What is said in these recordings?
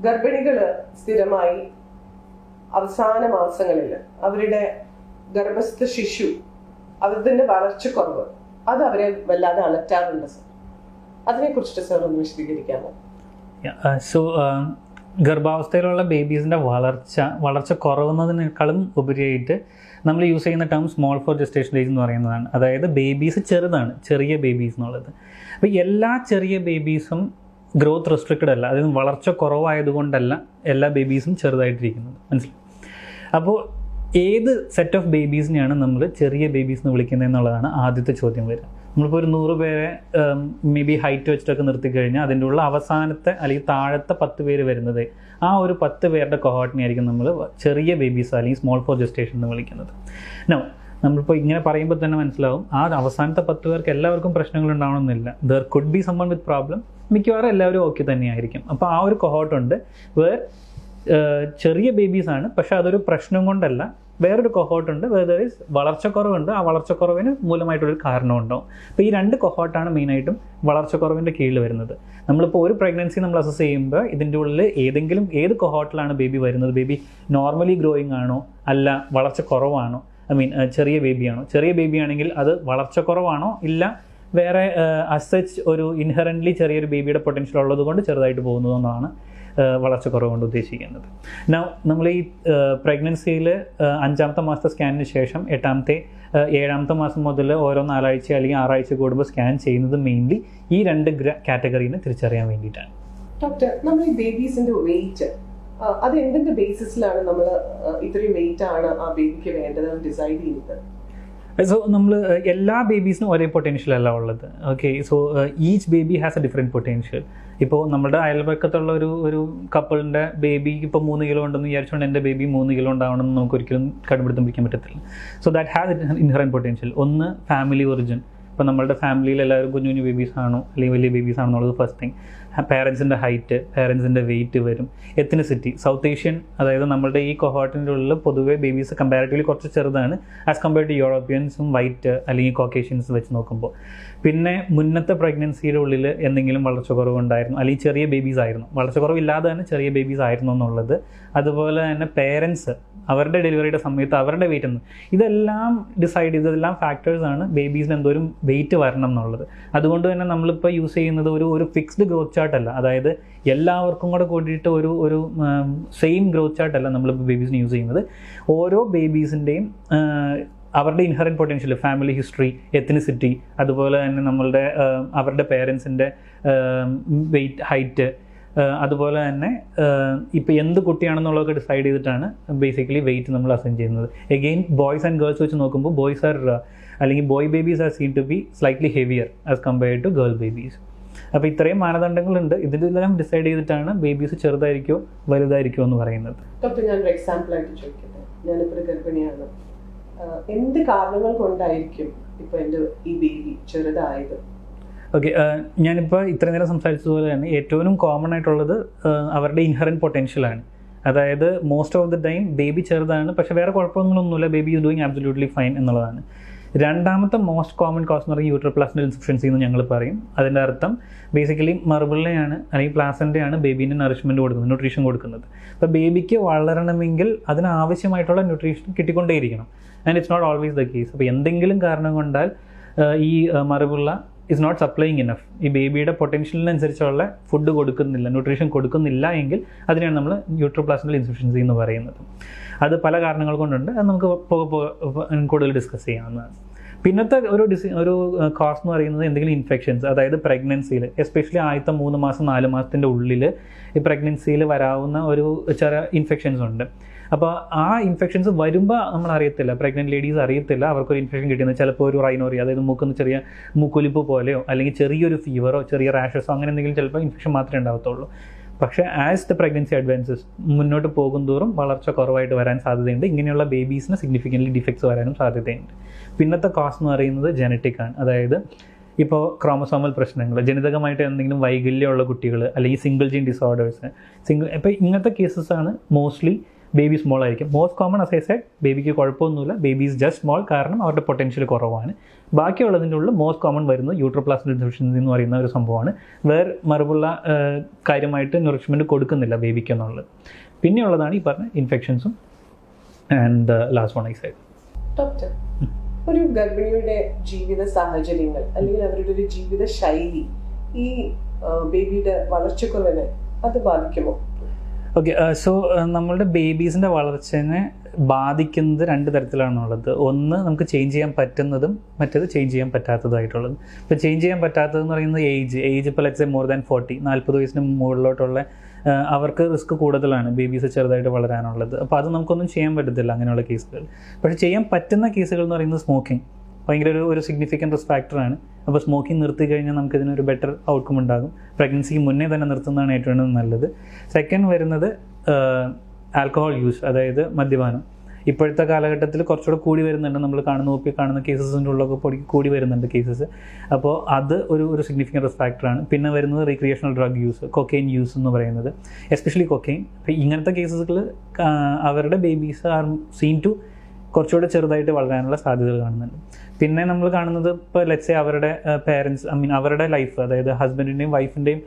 ഗർഭിണികൾ സ്ഥിരമായി അവസാന മാസങ്ങളിൽ അവരുടെ ഗർഭസ്ഥ ശിശു അവരുടെ വളർച്ചക്കുറവ് അത് അവരെ വല്ലാതെ അലറ്റാറുണ്ട് സർ. അതിനെ കുറിച്ചിട്ട് സാർ ഒന്ന് വിശദീകരിക്കാമോ? സോ ഗർഭാവസ്ഥയിലുള്ള ബേബീസിന്റെ വളർച്ച വളർച്ച കുറവുന്നതിനേക്കാളും ഉപരിയായിട്ട് നമ്മൾ യൂസ് ചെയ്യുന്ന term small for gestation age എന്ന് പറയുന്നതാണ്. അതായത് ബേബീസ് ചെറുതാണ് ചെറിയ ബേബീസ് എന്നുള്ളത്. അപ്പോൾ എല്ലാ ചെറിയ ബേബീസും ഗ്രോത്ത് റെസ്ട്രിക്റ്റഡ് അല്ല. അതായത് വളർച്ച കുറവായതുകൊണ്ടല്ല എല്ലാ ബേബീസും ചെറുതായിട്ടിരിക്കുന്നത്. മനസ്സിലായി? അപ്പോൾ ഏത് സെറ്റ് ഓഫ് ബേബീസിനെയാണ് നമ്മൾ ചെറിയ ബേബീസ് എന്ന് വിളിക്കുന്നത് എന്നുള്ളതാണ് ആദ്യത്തെ ചോദ്യം വരിക. നമ്മളിപ്പോൾ ഒരു നൂറ് പേരെ മേ ബി ഹൈറ്റ് വെച്ചിട്ടൊക്കെ നിർത്തി കഴിഞ്ഞാൽ അതിന്റെ ഉള്ള അവസാനത്തെ അല്ലെങ്കിൽ താഴത്തെ പത്ത് പേര് വരുന്നത് ആ ഒരു പത്ത് പേരുടെ കൊഹോട്ടിനെ ആയിരിക്കും നമ്മൾ ചെറിയ ബേബീസ് അല്ലെങ്കിൽ സ്മോൾ ഫോർ ജസ്റ്റേഷൻ എന്ന് വിളിക്കുന്നത്. നോ നമ്മളിപ്പോൾ ഇങ്ങനെ പറയുമ്പോൾ തന്നെ മനസ്സിലാവും ആ അവസാനത്തെ പത്ത് പേർക്ക് എല്ലാവർക്കും പ്രശ്നങ്ങൾ ഉണ്ടാവണമെന്നില്ല. There could be someone with problem മിക്കവാറും എല്ലാവരും ഓക്കെ തന്നെയായിരിക്കും. അപ്പോൾ ആ ഒരു കൊഹോട്ടുണ്ട് വേർ ചെറിയ ബേബീസാണ് പക്ഷേ അതൊരു പ്രശ്നം കൊണ്ടല്ല. വേറൊരു കൊഹോട്ടുണ്ട് വേറെ ഈസ് വളർച്ചക്കുറവുണ്ട്. ആ വളർച്ചക്കുറവിന് മൂലമായിട്ടൊരു കാരണമുണ്ടാവും അപ്പോൾ ഈ രണ്ട് കൊഹോട്ടാണ് മെയിനായിട്ടും വളർച്ചക്കുറവിന്റെ കീഴിൽ വരുന്നത്. നമ്മളിപ്പോൾ ഒരു പ്രഗ്നൻസി നമ്മൾ അസസ് ചെയ്യുമ്പോൾ ഇതിന്റെ ഉള്ളിൽ ഏതെങ്കിലും ഏത് കൊഹോട്ടിലാണ് ബേബി വരുന്നത്? ബേബി നോർമലി ഗ്രോയിങ് ആണോ? അല്ല വളർച്ച കുറവാണോ ഐ മീൻ ചെറിയ ബേബിയാണോ ചെറിയ ബേബിയാണെങ്കിൽ അത് വളർച്ചക്കുറവാണോ? ഇല്ല വേറെ അസച്ച് ഒരു ഇൻഹറന്റ്ലി ചെറിയൊരു ബേബിയുടെ പൊട്ടൻഷ്യൽ ഉള്ളത് കൊണ്ട് ചെറുതായിട്ട് പോകുന്നതെന്നാണ് വളർച്ചക്കുറവ് കൊണ്ട് ഉദ്ദേശിക്കുന്നത്. Now നമ്മൾ ഈ പ്രഗ്നൻസിയിൽ അഞ്ചാമത്തെ മാസത്തെ സ്കാനിന് ശേഷം എട്ടാമത്തെ ഏഴാമത്തെ മാസം മുതൽ ഓരോ നാലാഴ്ച അല്ലെങ്കിൽ ആറാഴ്ച കൂടുമ്പോൾ സ്കാൻ ചെയ്യുന്നത് മെയിൻലി ഈ രണ്ട് കാറ്റഗറീനെ തിരിച്ചറിയാൻ വേണ്ടിയിട്ടാണ്. ഡോക്ടർ നമ്മൾ ഈ ബേബീസിന്റെ വെയിറ്റ് അത് എന്തിന്റെ ബേസിസിലാണ് നമ്മൾ ഇത്രയും വെയിറ്റ് ആണ് ആ ബേബിക്ക് വേണ്ടത് ഡിസൈഡ് ചെയ്യുന്നത്? സോ നമ്മൾ എല്ലാ ബേബീസിനും ഒരേ പൊട്ടൻഷ്യൽ അല്ല ഉള്ളത്. Okay so each baby has a different potential ഇപ്പോൾ നമ്മുടെ അയൽപക്കത്തുള്ള ഒരു ഒരു കപ്പിളിന്റെ ബേബിക്ക് ഇപ്പോൾ മൂന്ന് കിലോ ഉണ്ടെന്ന് വിചാരിച്ചുകൊണ്ട് എന്റെ ബേബി മൂന്ന് കിലോ ഉണ്ടാവണമെന്ന് നമുക്ക് ഒരിക്കലും കടുപിടുത്തം പിടിക്കാൻ പറ്റത്തില്ല so that has inherent potential ഒന്ന് ഫാമിലി ഒറിജിൻ ഇപ്പോൾ നമ്മളുടെ ഫാമിലിയിൽ എല്ലാവരും കുഞ്ഞു കുഞ്ഞു ബേബീസ് ആണോ? അല്ലെങ്കിൽ വലിയ ബേബീസ് ആണോ എന്നുള്ളത് ഫസ്റ്റ് തിങ് പാരൻസിന്റെ ഹൈറ്റ് പേരൻസിന്റെ വെയിറ്റ് വരും. എത്തിനിസിറ്റി സൗത്ത് ഏഷ്യൻ അതായത് നമ്മളുടെ ഈ കൊഹോട്ടിന്റെ ഉള്ളിൽ പൊതുവേ ബേബീസ് കമ്പാരിറ്റീവ്ലി കുറച്ച് ചെറുതാണ്. ആസ് കമ്പയർഡ് ടു യൂറോപ്യൻസും വൈറ്റ് അല്ലെങ്കിൽ കോക്കേഷ്യൻസ് വെച്ച് നോക്കുമ്പോൾ. പിന്നെ മുന്നത്തെ പ്രഗ്നൻസിയുടെ ഉള്ളിൽ എന്തെങ്കിലും വളർച്ചക്കുറവുണ്ടായിരുന്നു. അല്ലെങ്കിൽ ചെറിയ ബേബീസ് ആയിരുന്നു. വളർച്ചക്കുറവില്ലാതെ തന്നെ ചെറിയ ബേബീസ് ആയിരുന്നു എന്നുള്ളത്. അതുപോലെ തന്നെ പേരൻസ് അവരുടെ ഡെലിവറിയുടെ സമയത്ത് അവരുടെ വെയിറ്റ് എന്ന്. ഇതെല്ലാം ഡിസൈഡ് ചെയ്തതെല്ലാം ഫാക്ടേഴ്സ് ഫാക്ടേഴ്സാണ് ബേബീസിന് എന്തോരം വെയിറ്റ് വരണം എന്നുള്ളത്. അതുകൊണ്ട് തന്നെ നമ്മളിപ്പോൾ യൂസ് ചെയ്യുന്നത് ഒരു ഒരു ഫിക്സ്ഡ് ഗ്രോത്ത് ചാർട്ട് അല്ല അതായത് എല്ലാവർക്കും കൂടെ കൂടിയിട്ട് ഒരു ഒരു സെയിം ഗ്രോത്ത് ചാർട്ട് അല്ല നമ്മളിപ്പോൾ ബേബീസിന് യൂസ് ചെയ്യുന്നത്. ഓരോ ബേബീസിന്റെയും അവരുടെ inherent potential family history ethnicity അതുപോലെ തന്നെ നമ്മളുടെ അവരുടെ പേരൻസിന്റെ വെയിറ്റ് ഹൈറ്റ് അതുപോലെ തന്നെ ഇപ്പോൾ എന്ത് കുട്ടിയാണെന്നുള്ളതൊക്കെ ഡിസൈഡ് ചെയ്തിട്ടാണ് ബേസിക്കലി വെയിറ്റ് നമ്മൾ അസൈൻ ചെയ്യുന്നത്. എഗെയിൻ ബോയ്സ് ആൻഡ് ഗേൾസ് വെച്ച് നോക്കുമ്പോൾ ബോയ്സ് ആർ അല്ലെങ്കിൽ boy babies are seen to be slightly heavier as compared to girl babies അപ്പോൾ ഇത്രയും മാനദണ്ഡങ്ങളുണ്ട്. ഇതിലെല്ലാം ഡിസൈഡ് ചെയ്തിട്ടാണ് ബേബീസ് ചെറുതായിരിക്കോ വലുതായിരിക്കോ എന്ന് പറയുന്നത്. ഡോക്ടർ ഞാനൊരു ചോദിക്കട്ടെ. ഞാനിപ്പോൾ ഒരു ഗർഭിണിയാണ്. എന്ത് കാരണങ്ങൾ കൊണ്ടായിരിക്കും ഇപ്പൊ എന്റെ ഈ ബേബി ചെറുതായത്? ഓക്കെ ഞാനിപ്പോൾ ഇത്രയും നേരം സംസാരിച്ചതുപോലെ തന്നെ ഏറ്റവും കോമൺ ആയിട്ടുള്ളത് അവരുടെ ഇൻഹറന്റ് പൊട്ടൻഷ്യലാണ് അതായത് most of the time baby ചെറുതാണ് പക്ഷേ വേറെ കുഴപ്പങ്ങളൊന്നുമില്ല. Baby is doing absolutely fine എന്നുള്ളതാണ്. രണ്ടാമത്തെ മോസ്റ്റ് കോമൺ കോസ് എന്ന് പറയുന്നത് യൂട്രോ പ്ലാസിന്റെ ഇൻസഫിഷ്യൻസി എന്ന് ഞങ്ങൾ പറയും. അതിന്റെ അർത്ഥം ബേസിക്കലി മറുപിള്ളയാണ് അല്ലെങ്കിൽ പ്ലാസന്റെയാണ് ബേബീന്റെ നറിഷ്മെന്റ് കൊടുക്കുന്നത് ന്യൂട്രീഷൻ കൊടുക്കുന്നത്. അപ്പോൾ ബേബിക്ക് വളരണമെങ്കിൽ അതിനാവശ്യമായിട്ടുള്ള nutrition കിട്ടിക്കൊണ്ടേയിരിക്കണം. And it's not always the case അപ്പോൾ എന്തെങ്കിലും കാരണം കൊണ്ടാൽ ഈ മറുപിള്ള ഇസ് നോട്ട് സപ്ലൈയിങ് ഇനഫ് ഈ ബേബിയുടെ പൊട്ടൻഷ്യലിനനുസരിച്ചുള്ള ഫുഡ് കൊടുക്കുന്നില്ല ന്യൂട്രീഷൻ കൊടുക്കുന്നില്ല എങ്കിൽ അതിനെയാണ് നമ്മൾ ന്യൂട്രോപ്ലാസ്മൽ ഇൻസുഫിഷ്യൻസി എന്ന് പറയുന്നത്. അത് പല കാരണങ്ങൾ കൊണ്ടുണ്ട്. അത് നമുക്ക് പോകെ പോകെ കൂടുതൽ ഡിസ്കസ് ചെയ്യാവുന്നതാണ്. പിന്നത്തെ ഒരു ഡിസി ഒരു കോസ് എന്ന് പറയുന്നത് എന്തെങ്കിലും ഇൻഫെക്ഷൻസ് അതായത് പ്രഗ്നൻസിയിൽ എസ്പെഷ്യലി ആദ്യത്തെ മൂന്ന് മാസം നാല് മാസത്തിന്റെ ഉള്ളിൽ ഈ പ്രഗ്നൻസിയിൽ വരാവുന്ന ഒരു ചെറിയ ഇൻഫെക്ഷൻസ് ഉണ്ട്. അപ്പോൾ ആ ഇൻഫെക്ഷൻസ് വരുമ്പോൾ നമ്മൾ അറിയത്തില്ല. പ്രഗ്നന്റ് ലേഡീസ് അറിയത്തില്ല അവർക്കൊരു ഇൻഫെക്ഷൻ കിട്ടിയെന്ന്. ചിലപ്പോൾ ഒരു റൈനോറി അതായത് മൂക്കുന്ന ചെറിയ മൂക്കൊലിപ്പ് പോലെയോ അല്ലെങ്കിൽ ചെറിയൊരു ഫീവറോ ചെറിയ റാഷസോ അങ്ങനെ എന്തെങ്കിലും ചിലപ്പോൾ ഇൻഫെക്ഷൻ മാത്രമേ ഉണ്ടാകത്തുള്ളൂ പക്ഷേ ആസ് ദ പ്രഗ്നൻസി അഡ്വാൻസസ് മുന്നോട്ട് പോകും തോറും വളർച്ച കുറവായിട്ട് വരാൻ സാധ്യതയുണ്ട്. ഇങ്ങനെയുള്ള ബേബീസിന് സിഗ്നിഫിക്കന്റ്ലി ഡിഫക്ട്സ് വരാനും സാധ്യതയുണ്ട്. പിന്നത്തെ കോസ് എന്ന് പറയുന്നത് ജനറ്റിക് ആണ്. അതായത് ഇപ്പോൾ ക്രോമസോമൽ പ്രശ്നങ്ങൾ ജനിതകമായിട്ട് എന്തെങ്കിലും വൈകല്യമുള്ള കുട്ടികൾ അല്ലെങ്കിൽ സിംഗിൾ ജീൻ ഡിസോർഡേഴ്സ് സിംഗിൾ ഇപ്പോൾ ഇങ്ങനത്തെ കേസസ് ആണ് മോസ്റ്റ്ലി ബേബി സ്മോൾ ആയിരിക്കും. Most common as I said ബേബിക്ക് കുഴപ്പമൊന്നുമില്ല. ബേബി ഇസ് ജസ്റ്റ് സ്മോൾ കാരണം അവരുടെ പൊട്ടൻഷ്യൽ കുറവാണ്. ബാക്കിയുള്ളതിന്റെ ഉള്ളിൽ മോസ്റ്റ് കോമൺ വരുന്നത് യൂട്രോപ്ലാസ്റ്റിക് ഡെഫിഷ്യൻസി എന്ന് പറയുന്ന ഒരു സംഭവമാണ്. വേറെ മറുപുള്ള കാര്യമായിട്ട് ന്യൂറിഷ്മെന്റ് കൊടുക്കുന്നില്ല ബേബിക്ക് എന്നുള്ളത്. പിന്നെയുള്ളതാണ് ഈ പറഞ്ഞ ഇൻഫെക്ഷൻസും and last one I said doctor ഒരു ഗർഭിണിയുടെ ജീവിത സാഹചര്യങ്ങൾ അല്ലെങ്കിൽ അവരുടെ ഒരു ജീവിത ശൈലി ഈ ബേബിയുടെ വളർച്ചക്കുറവിനെ അത് ബാധിക്കുമോ? ഓക്കെ സോ നമ്മളുടെ ബേബീസിന്റെ വളർച്ചനെ ബാധിക്കുന്നത് രണ്ട് തരത്തിലാണുള്ളത്. ഒന്ന് നമുക്ക് ചേഞ്ച് ചെയ്യാൻ പറ്റുന്നതും മറ്റേത് ചേഞ്ച് ചെയ്യാൻ പറ്റാത്തതായിട്ടുള്ളത്. ഇപ്പോൾ ചേഞ്ച് ചെയ്യാൻ പറ്റാത്തതെന്ന് പറയുന്നത് ഏജ് ഏജ് ഇപ്പോൾ ലെറ്റ്സ് മോർ ദാൻ ഫോർട്ടി നാൽപ്പത് വയസ്സിന് മുകളിലോട്ടുള്ള ആ, അവർക്ക് റിസ്ക് കൂടുതലാണ് ബേബീസ് ചെറുതായിട്ട് വളരാനുള്ളത്. അപ്പോൾ അത് നമുക്കൊന്നും ചെയ്യാൻ പറ്റത്തില്ല അങ്ങനെയുള്ള കേസുകൾ പക്ഷേ ചെയ്യാൻ പറ്റുന്ന കേസുകൾ എന്ന് പറയുന്നത് സ്മോക്കിംഗ് ഭയങ്കര ഒരു ഒരു സിഗ്നിഫിക്കൻ റിസ്ക് ഫാക്ടറാണ് അപ്പോൾ സ്മോക്കിംഗ് നിർത്തി കഴിഞ്ഞാൽ നമുക്ക് ഇതിനൊരു ബെറ്റർ ഔട്ട്കം ഉണ്ടാകും. പ്രഗ്നൻസിക്ക് മുന്നേ തന്നെ നിർത്തുന്നതാണ് ഏറ്റവും നല്ലത്. സെക്കൻഡ് വരുന്നത് ആൽക്കഹോൾ യൂസ് അതായത് മദ്യപാനം. ഇപ്പോഴത്തെ കാലഘട്ടത്തിൽ കുറച്ചുകൂടെ കൂടി വരുന്നുണ്ട്. നമ്മൾ കാണുന്ന ഒപ്പി കാണുന്ന കേസസിന്റെ ഉള്ളൊക്കെ പൊടി കൂടി വരുന്നുണ്ട് കേസസ് അപ്പോൾ അത് ഒരു ഒരു സിഗ്നിഫിക്കൻ റിസ്ക് ഫാക്ടറാണ് പിന്നെ വരുന്നത് recreational drug use cocaine use എന്ന് പറയുന്നത്. എസ്പെഷ്യലി കൊക്കെയിൻ അപ്പോൾ ഇങ്ങനത്തെ കേസസുകൾ അവരുടെ ബേബീസ് ആർ സീൻ ടു കുറച്ചുകൂടെ ചെറുതായിട്ട് വളരാനുള്ള സാധ്യതകൾ കാണുന്നുണ്ട്. പിന്നെ നമ്മൾ കാണുന്നത് ഇപ്പോൾ ലെറ്റ്സെ അവരുടെ പേരൻസ് ഐ മീൻ അവരുടെ ലൈഫ് അതായത് ഹസ്ബൻഡിന്റെയും വൈഫിന്റെയും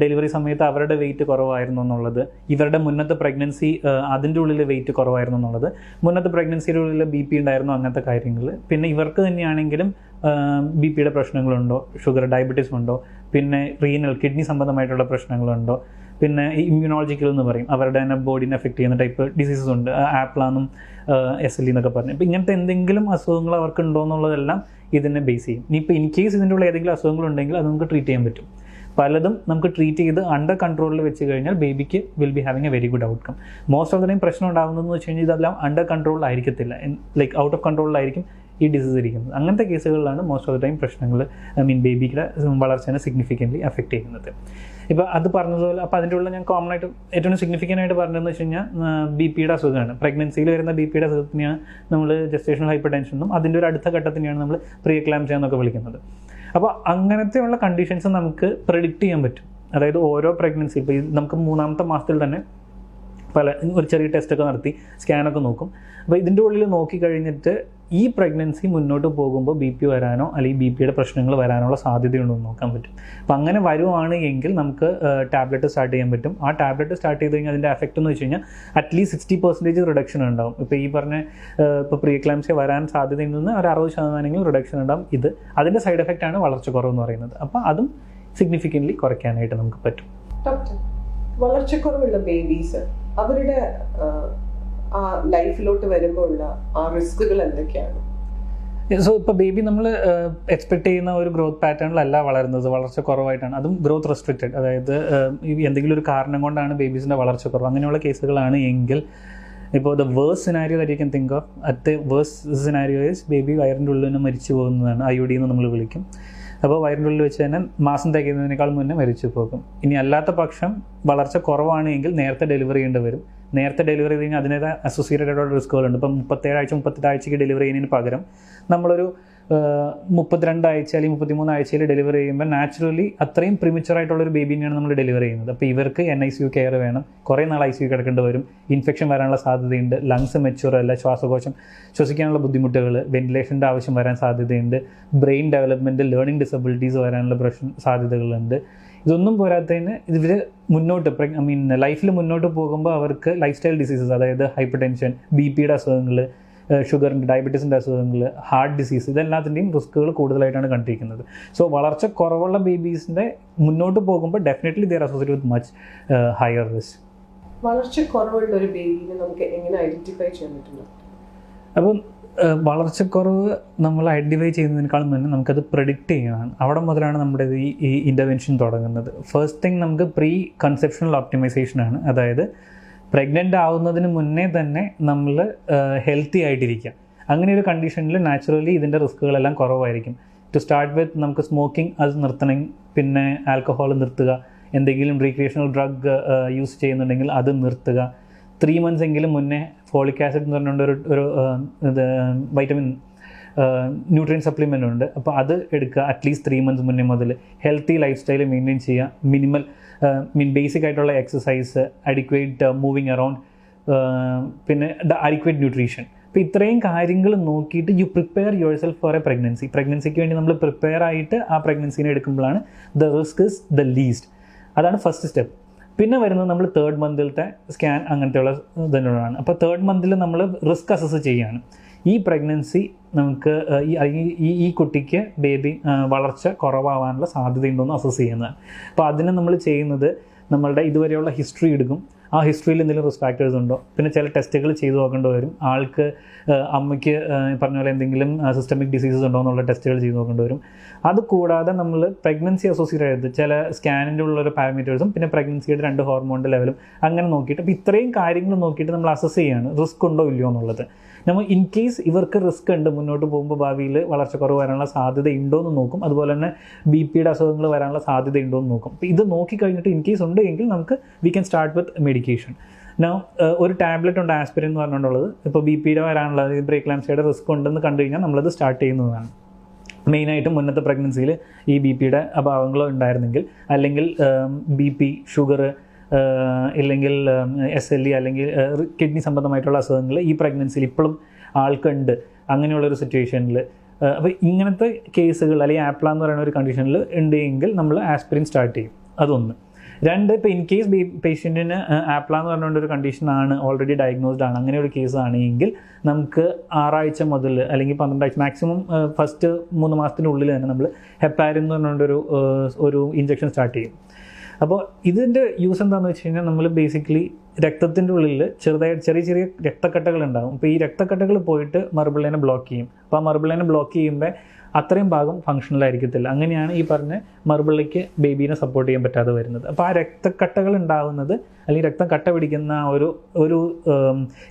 ഡെലിവറി സമയത്ത് അവരുടെ വെയിറ്റ് കുറവായിരുന്നു എന്നുള്ളത് ഇവരുടെ മുന്നത്തെ പ്രഗ്നൻസി അതിന്റെ ഉള്ളിൽ വെയിറ്റ് കുറവായിരുന്നു എന്നുള്ളത് മുന്നത്തെ പ്രഗ്നൻസിയുടെ ഉള്ളിൽ ബി പി ഉണ്ടായിരുന്നു അങ്ങനത്തെ കാര്യങ്ങൾ പിന്നെ ഇവർക്ക് തന്നെയാണെങ്കിലും ബി പിയുടെ പ്രശ്നങ്ങളുണ്ടോ? ഷുഗർ ഡയബറ്റീസ് ഉണ്ടോ? പിന്നെ റീനൽ കിഡ്നി സംബന്ധമായിട്ടുള്ള പ്രശ്നങ്ങളുണ്ടോ? പിന്നെ ഇമ്മ്യൂണോളജിക്കൽ എന്ന് പറയും. അവരുടെ തന്നെ ബോഡിനെ എഫക്ട് ചെയ്യുന്ന ടൈപ്പ് ഡിസീസസ് ഉണ്ട്. ആപ്പിളാന്നും എസ് എൽ എന്നൊക്കെ പറഞ്ഞു. അപ്പോൾ ഇങ്ങനത്തെ എന്തെങ്കിലും അസുഖങ്ങൾ അവർക്ക് ഉണ്ടോ എന്നുള്ളതെല്ലാം ഇതിനെ ബേസ് ചെയ്യും. ഇനിയിപ്പോൾ ഇൻ കേസ് ഇതിന്റെ ഉള്ള ഏതെങ്കിലും അസുഖങ്ങൾ ഉണ്ടെങ്കിൽ അത് നമുക്ക് ട്രീറ്റ് ചെയ്യാൻ പറ്റും. പലതും നമുക്ക് ട്രീറ്റ് ചെയ്ത് അണ്ടർ കൺട്രോളിൽ വെച്ച് കഴിഞ്ഞാൽ ബേബിക്ക് will be having a very good outcome most of the time പ്രശ്നം ഉണ്ടാകുന്നതെന്ന് വെച്ച് കഴിഞ്ഞാൽ ഇതെല്ലാം അണ്ടർ കൺട്രോൾ ആയിരിക്കത്തില്ല. ലൈക്ക് ഔട്ട് ഓഫ് കൺട്രോളിലായിരിക്കും ഈ ഡിസീസ് ഇരിക്കുന്നത്. അങ്ങനത്തെ കേസുകളിലാണ് മോസ്റ്റ് ഓഫ് ദ ടൈം പ്രശ്നങ്ങൾ ഐ മീൻ ബേബിയുടെ വളർച്ചേനെ സിഗ്നിഫിക്കന്റ്ലി എഫക്റ്റ് ചെയ്യുന്നത്. ഇപ്പോൾ അത് പറഞ്ഞതുപോലെ അപ്പോൾ അതിന്റെ ഉള്ളിൽ ഞാൻ കോമൺ ആയിട്ട് ഏറ്റവും സിഗ്നിഫിക്കന്റ് ആയിട്ട് പറഞ്ഞതെന്ന് വെച്ച് കഴിഞ്ഞാൽ ബി പിയുടെ അസുഖമാണ്. പ്രഗ്നൻസിയിൽ വരുന്ന ബി പിയുടെ അസുഖത്തിനെയാണ് നമ്മൾ ജസ്റ്റേഷണൽ ഹൈപ്പർ ടെൻഷൻ എന്നും അതിന്റെ ഒരു അടുത്ത ഘട്ടത്തിനെയാണ് നമ്മൾ പ്രീ എക്ലാംസിയ എന്നൊക്കെ വിളിക്കുന്നത്. അപ്പോൾ അങ്ങനത്തെയുള്ള കണ്ടീഷൻസ് നമുക്ക് പ്രിഡിക്റ്റ് ചെയ്യാൻ പറ്റും. അതായത് ഓരോ പ്രഗ്നൻസി ഇപ്പോൾ നമുക്ക് മൂന്നാമത്തെ മാസത്തിൽ തന്നെ പല ഒരു ചെറിയ ടെസ്റ്റൊക്കെ നടത്തി സ്കാനൊക്കെ നോക്കും. അപ്പോൾ ഇതിന്റെ ഉള്ളിൽ നോക്കി കഴിഞ്ഞിട്ട് ഈ പ്രഗ്നൻസി മുന്നോട്ട് പോകുമ്പോൾ ബി പി വരാനോ അല്ലെങ്കിൽ ബി പിയുടെ പ്രശ്നങ്ങൾ വരാനുള്ള സാധ്യതയുണ്ടോ എന്ന് നോക്കാൻ പറ്റും. അപ്പോൾ അങ്ങനെ വരുവാണ് എങ്കിൽ നമുക്ക് ടാബ്ലറ്റ് സ്റ്റാർട്ട് ചെയ്യാൻ പറ്റും. ആ ടാബ്ലറ്റ് സ്റ്റാർട്ട് ചെയ്ത് കഴിഞ്ഞാൽ അതിന്റെ എഫക്റ്റ് എന്ന് വെച്ച് കഴിഞ്ഞാൽ അറ്റ്ലീസ്റ്റ് സിക്സ്റ്റി പെർസെന്റേജ് റിഡക്ഷൻ ഉണ്ടാവും. ഇപ്പോൾ ഈ പറഞ്ഞ ഇപ്പോൾ പ്രീ എക്ലാംസിയ വരാൻ സാധ്യതയിൽ നിന്ന് ഒരു അറുപത് ശതമാനമെങ്കിലും റിഡക്ഷൻ ഉണ്ടാവും. ഇത് അതിന്റെ സൈഡ് എഫക്റ്റ് ആണ് വളർച്ച കുറവെന്ന് പറയുന്നത്. അപ്പോൾ അതും സിഗ്നിഫിക്കന്റ്ലി കുറയ്ക്കാനായിട്ട് നമുക്ക് പറ്റും. ഡോക്ടർ വളർച്ചക്കുറവുള്ള ബേബീസ് അവരുടെ ആ, ലൈഫിലോട്ട് വരുമ്പോൾ ആ റിസ്കുകൾ എന്തൊക്കെയാണ്? സോ ഇപ്പോൾ ബേബി നമ്മൾ എക്സ്പെക്ട് ചെയ്യുന്ന ഒരു ഗ്രോത്ത് പാറ്റേണിലല്ല വളരുന്നത്. വളർച്ച കുറവായിട്ടാണ്. അതും ഗ്രോത്ത് റെസ്ട്രിക്റ്റഡ് അതായത് എന്തെങ്കിലും ഒരു കാരണം കൊണ്ടാണ് ബേബീസിന്റെ വളർച്ച കുറവ്. അങ്ങനെയുള്ള കേസുകളാണ് എങ്കിൽ ഇപ്പോൾ the worse scenario that can think of at the worse scenario is baby വയറിന്റെ ഉള്ളിൽ നിന്ന് മരിച്ചു പോകുന്നതാണ്. ഐ എന്ന് നമ്മൾ വിളിക്കും. അപ്പോൾ വയറിന്റെ ഉള്ളിൽ വെച്ച് തന്നെ മാസം തികയുന്നതിനേക്കാൾ മുന്നേ മരിച്ചു പോകും. ഇനി അല്ലാത്ത പക്ഷം വളർച്ച കുറവാണെങ്കിൽ നേരത്തെ ഡെലിവറി ചെയ്യേണ്ടി വരും. നേരത്തെ ഡെലിവറി ചെയ്ത് കഴിഞ്ഞാൽ അതിനേതായ അസോസിയേറ്റഡ് റിസ്കുകളുണ്ട്. ഇപ്പം മുപ്പത്തേഴാഴ്ച ആഴ്ച മുപ്പത്തെട്ട് ആഴ്ചയ്ക്ക് ഡെലിവറി ചെയ്യുന്നതിന് പകരം നമ്മളൊരു മുപ്പത്തിരണ്ടാഴ്ച അല്ലെങ്കിൽ മുപ്പത്തിമൂന്ന് ആഴ്ചയിൽ ഡെലിവറി ചെയ്യുമ്പോൾ നാച്ചുറലി അത്രയും പ്രിമിച്ചർ ആയിട്ടുള്ള ഒരു ബേബിനെയാണ് നമ്മൾ ഡെലിവറി ചെയ്യുന്നത്. അപ്പോൾ ഇവർക്ക് N I C U care വേണം. കുറേ നാൾ ഐ സി യു കിടക്കേണ്ടി വരും. ഇൻഫെക്ഷൻ വരാനുള്ള സാധ്യതയുണ്ട്. ലങ്സ് മെച്ചൂർ അല്ല ശ്വാസകോശം ശ്വസിക്കാനുള്ള ബുദ്ധിമുട്ടുകൾ വെന്റിലേഷന്റെ ആവശ്യം വരാൻ സാധ്യതയുണ്ട്. ബ്രെയിൻ ഡെവലപ്മെന്റ് ലേണിംഗ് ഡിസബിലിറ്റീസ് വരാനുള്ള പ്രശ്ന സാധ്യതകളുണ്ട്. ഇതൊന്നും പോരാത്തതിന് ഇവർ മുന്നോട്ട് ഐ മീൻ ലൈഫിൽ മുന്നോട്ട് പോകുമ്പോൾ അവർക്ക് ലൈഫ് സ്റ്റൈൽ ഡിസീസസ് അതായത് ഹൈപ്പർ ടെൻഷൻ ബി പിയുടെ അസുഖങ്ങൾ ഷുഗറിന്റെ ഡയബറ്റീസിന്റെ അസുഖങ്ങൾ ഹാർട്ട് ഡിസീസ് ഇതെല്ലാത്തിന്റെയും റിസ്ക്കുകൾ കൂടുതലായിട്ടാണ് കണ്ടിരിക്കുന്നത്. സോ വളർച്ച കുറവുള്ള ബേബീസിന്റെ മുന്നോട്ട് പോകുമ്പോൾ definitely they're associate with much higher risk വളർച്ച കുറവുള്ള ഒരു ബേബീനെ നമുക്ക് എങ്ങനെ ഐഡന്റിഫൈ ചെയ്യാൻ പറ്റുന്നു അപ്പം വളർച്ചക്കുറവ് നമ്മൾ ഐഡന്റിഫൈ ചെയ്യുന്നതിനേക്കാളും മുന്നേ നമുക്കത് പ്രഡിക്റ്റ് ചെയ്യുന്നതാണ്. അവിടെ മുതലാണ് നമ്മുടെ ഈ ഈ ഇന്റർവെൻഷൻ തുടങ്ങുന്നത്. ഫസ്റ്റ് തിങ് നമുക്ക് പ്രീ കൺസെപ്ഷണൽ ഓപ്റ്റിമൈസേഷൻ ആണ്. അതായത് പ്രഗ്നന്റ് ആവുന്നതിന് മുന്നേ തന്നെ നമ്മൾ ഹെൽത്തി ആയിട്ടിരിക്കുക. അങ്ങനെ ഒരു കണ്ടീഷനിൽ നാച്ചുറലി ഇതിന്റെ റിസ്ക്കുകളെല്ലാം കുറവായിരിക്കും. ടു സ്റ്റാർട്ട് വിത്ത് നമുക്ക് സ്മോക്കിംഗ് അത് നിർത്തണം. പിന്നെ ആൽക്കഹോൾ നിർത്തുക. എന്തെങ്കിലും റീക്രിയേഷണൽ ഡ്രഗ് യൂസ് ചെയ്യുന്നുണ്ടെങ്കിൽ അത് നിർത്തുക. ത്രീ മന്ത്സ് എങ്കിലും മുന്നേ ഫോളിക് ആസിഡ് എന്ന് പറഞ്ഞുകൊണ്ട് ഒരു ഒരു ഇത് വൈറ്റമിൻ ന്യൂട്രിയൻ സപ്ലിമെന്റ് ഉണ്ട്. അപ്പോൾ അത് എടുക്കുക അറ്റ്ലീസ്റ്റ് ത്രീ മന്ത്സ് മുന്നേ മുതൽ ഹെൽത്തി ലൈഫ് സ്റ്റൈൽ മെയിന്റെയിൻ ചെയ്യുക മിനിമൽ മീൻ ബേസിക് ആയിട്ടുള്ള എക്സസൈസ് അഡിക്വേറ്റ് മൂവിങ് അറൗണ്ട് പിന്നെ ദ അഡിക്വേറ്റ് ന്യൂട്രീഷൻ അപ്പോൾ ഇത്രയും കാര്യങ്ങൾ നോക്കിയിട്ട് you prepare your self for a pregnancy പ്രഗ്നൻസിക്ക് വേണ്ടി നമ്മൾ പ്രിപ്പയർ ആയിട്ട് ആ പ്രഗ്നൻസിനെ എടുക്കുമ്പോഴാണ് the risk is the least അതാണ് ഫസ്റ്റ് സ്റ്റെപ്പ് പിന്നെ വരുന്നത് നമ്മൾ തേർഡ് മന്തിലത്തെ സ്കാൻ അങ്ങനത്തെയുള്ള ഇതിനുള്ളതാണ് അപ്പോൾ തേർഡ് മന്തിൽ നമ്മൾ റിസ്ക് അസസ് ചെയ്യാണ്. ഈ പ്രഗ്നൻസി നമുക്ക് ഈ ഈ ഈ കുട്ടിക്ക് ബേബി വളർച്ച കുറവാകാനുള്ള സാധ്യതയുണ്ടോയെന്ന് അസസ് ചെയ്യുന്നതാണ്. അപ്പോൾ അതിന് നമ്മൾ ചെയ്യുന്നത് നമ്മളുടെ ഇതുവരെയുള്ള ഹിസ്റ്ററി എടുക്കും. ആ ഹിസ്റ്ററിയിൽ എന്തെങ്കിലും റിസ്ക് ഫാക്ടേഴ്സ് ഉണ്ടോ? പിന്നെ ചില ടെസ്റ്റുകൾ ചെയ്തു നോക്കേണ്ടി വരും. ആൾക്ക് അമ്മയ്ക്ക് പറഞ്ഞ പോലെ എന്തെങ്കിലും സിസ്റ്റമിക് ഡിസീസസ് ഉണ്ടോ എന്നുള്ള ടെസ്റ്റുകൾ ചെയ്തു നോക്കേണ്ടി വരും. അത് കൂടാതെ നമ്മൾ പ്രഗ്നൻസി അസോസിയേറ്റ് ആയത് ചില സ്കാനിന്റെ ഉള്ള ഒരു പാരാമീറ്റേഴ്സും പിന്നെ പ്രഗ്നൻസിയുടെ രണ്ട് ഹോർമോണിന്റെ ലെവലും അങ്ങനെ നോക്കിയിട്ട് അപ്പോൾ ഇത്രയും കാര്യങ്ങൾ നോക്കിയിട്ട് നമ്മൾ അസസ് ചെയ്യാണ്. റിസ്ക് ഉണ്ടോ ഇല്ലയോ എന്നുള്ളത്. നമ്മൾ ഇൻ കേസ് ഇവർക്ക് റിസ്ക് ഉണ്ട് മുന്നോട്ട് പോകുമ്പോൾ ഭാവിയിൽ വളർച്ചക്കുറവ് വരാനുള്ള സാധ്യത ഉണ്ടോ എന്ന് നോക്കും. അതുപോലെ തന്നെ ബി പിയുടെ അസുഖങ്ങൾ വരാനുള്ള സാധ്യത ഉണ്ടോ എന്ന് നോക്കും ഇത് നോക്കി കഴിഞ്ഞിട്ട് ഇൻ കേസ് ഉണ്ട് എങ്കിൽ നമുക്ക് we can start with medication no ഒരു ടാബ്ലറ്റ് ഉണ്ട് ആസ്പിരിൻ എന്ന് പറഞ്ഞിട്ടുള്ളത്. ഇപ്പോൾ ബി പിയുടെ വരാനുള്ള ബ്രേക്ക് ലാംസിയുടെ റിസ്ക് ഉണ്ടെന്ന് കണ്ടു കഴിഞ്ഞാൽ നമ്മളത് സ്റ്റാർട്ട് ചെയ്യുന്നതാണ്. മെയിനായിട്ടും മുന്നത്തെ പ്രഗ്നൻസിയിൽ ഈ ബി പിയുടെ അഭാവങ്ങളോ ഉണ്ടായിരുന്നെങ്കിൽ അല്ലെങ്കിൽ ബി പി ഷുഗർ ഇല്ലെങ്കിൽ എസ് എൽ ഇ അല്ലെങ്കിൽ കിഡ്നി സംബന്ധമായിട്ടുള്ള അസുഖങ്ങൾ ഈ പ്രഗ്നൻസിയിൽ ഇപ്പോഴും ആൾക്കുണ്ട്. അങ്ങനെയുള്ളൊരു സിറ്റുവേഷനിൽ അപ്പോൾ ഇങ്ങനത്തെ കേസുകൾ അല്ലെങ്കിൽ ആപ്ല എന്ന് പറയുന്ന ഒരു കണ്ടീഷനിൽ ഉണ്ടെങ്കിൽ നമ്മൾ ആസ്പിരിൻ സ്റ്റാർട്ട് ചെയ്യും. അതൊന്ന്. രണ്ട് ഇപ്പോൾ ഇൻ കേസ് ബി പേഷ്യന്റിന് ആപ്ല എന്ന് പറഞ്ഞുകൊണ്ട് ഒരു കണ്ടീഷനാണ് ഓൾറെഡി ഡയഗ്നോസ്ഡ് ആണ് അങ്ങനെ ഒരു കേസ് ആണെങ്കിൽ നമുക്ക് ആറാഴ്ച മുതൽ അല്ലെങ്കിൽ പന്ത്രണ്ടാഴ്ച മാക്സിമം ഫസ്റ്റ് മൂന്ന് മാസത്തിനുള്ളിൽ തന്നെ നമ്മൾ ഹെപ്പാരിൻ എന്ന് പറഞ്ഞുകൊണ്ടൊരു ഒരു ഇഞ്ചക്ഷൻ സ്റ്റാർട്ട് ചെയ്യും. അപ്പോൾ ഇതിന്റെ യൂസ് എന്താണെന്ന് വെച്ച് കഴിഞ്ഞാൽ നമ്മൾ ബേസിക്കലി രക്തത്തിന്റെ ഉള്ളിൽ ചെറുതായിട്ട് ചെറിയ ചെറിയ രക്തക്കട്ടകൾ ഉണ്ടാകും അപ്പോൾ ഈ രക്തക്കട്ടകൾ പോയിട്ട് മറുപിള്ളേനെ ബ്ലോക്ക് ചെയ്യും. അപ്പോൾ ആ മറുപിള്ളേനെ ബ്ലോക്ക് ചെയ്യുമ്പോൾ അത്രയും ഭാഗം ഫങ്ഷണൽ ആയിരിക്കത്തില്ല. അങ്ങനെയാണ് ഈ പറഞ്ഞ മറുപിള്ളിക്ക് ബേബീനെ സപ്പോർട്ട് ചെയ്യാൻ പറ്റാതെ വരുന്നത്. അപ്പോൾ ആ രക്തക്കട്ടകൾ ഉണ്ടാകുന്നത് അല്ലെങ്കിൽ രക്തം കട്ട പിടിക്കുന്ന ഒരു ഒരു